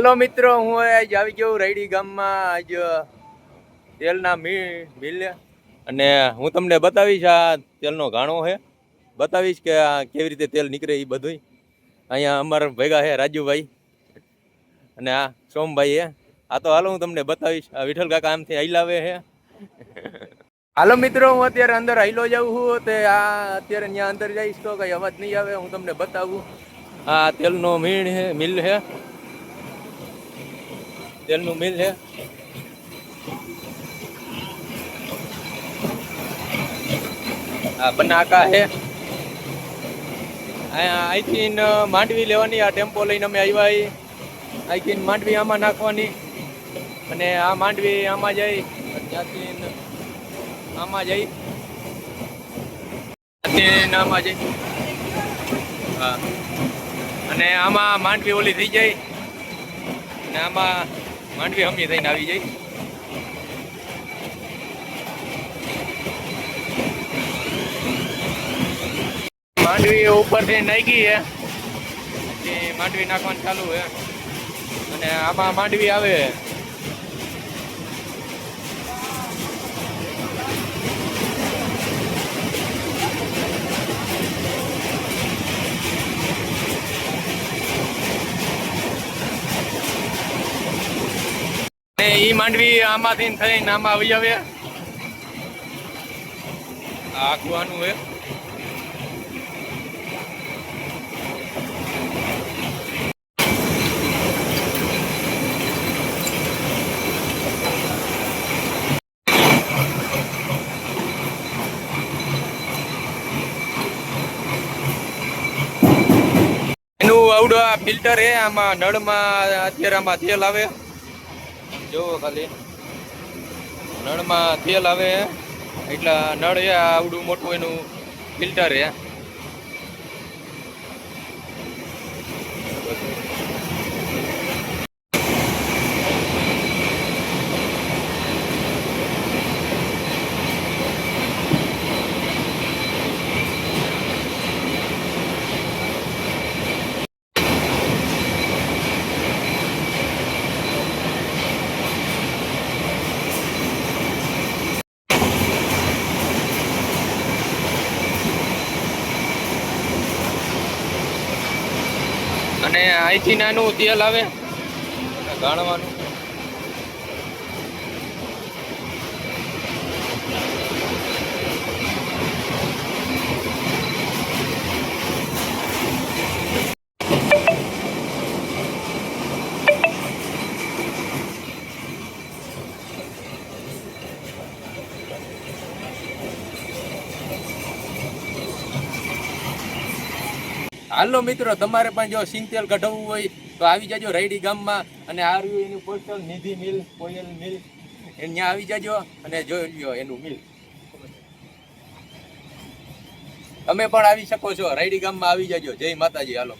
Hello મિત્રો, હું આજ આવી ગયો રાયડી ગામમાં, આજ તેલના મિલ અને હું તમને બતાવીશ આ તેલનો ઘાણો છે બતાવીશ કે આ કેવી રીતે તેલ નીકળે એ બધું અહીંયા અમારા ભેગા છે રાજુભાઈ અને આ સોમભાઈ હે. આ તો હાલો હું તમને બતાવીશ. આ વિઠ્ઠલ કાકા આમથી હૈલાવે છે હાલો મિત્રો, હું અત્યારે અંદર હૈલો જાઉં છું. તે આ અત્યારે ત્યાં અંદર જઈશ તો કંઈ અવાજ નહીં આવે. હું તમને બતાવું. આ તેલનો મીણ છે મિલ છે તેલનું મિલ છે. આ બનાકા છે. અહીંથી માંડવી લેવાની, આ ટેમ્પો લઈને અમે આવ્યા અહીં અહીંથી માંડવી આમાં નાખવાની અને આ માંડવી આમાં જઈ ત્યાંથી આમાં જઈ આમાં જઈ હા. અને આમાં માંડવી ઓલી થઈ જાય. અને આમાં માંડવી હમી થઈને આવી જાય માંડવી ઉપરથી નાખી છે માંડવી નાખવાનું ચાલુ છે અને આમાં માંડવી આવે. ઈ માંડવી આમાંથી થઈને આમાં આવી આવે. આખું છે. એનું આવડો આ ફિલ્ટર છે, આમાં નળમાં અત્યારે આમાં તેલ આવે. જોવો ખાલી. નળમાં તેલ આવે એટલે નળ એ આવડું મોટું એનું ફિલ્ટર છે અને અહીંથી નાનું તેલ આવે. ગાણવાનું હાલો મિત્રો, તમારે પણ જો સિંગ તેલ કઢાવવું હોય તો આવી જાજો રાયડી ગામમાં અને આર્યુ એનું પોસ્ટલ નિધિ મિલ, કોયલ મિલ ત્યાં આવી જાજો અને જોઈ લ્યો એનું મિલ. તમે પણ આવી શકો છો રાયડી ગામમાં આવી જાજો. જય માતાજી, હાલો.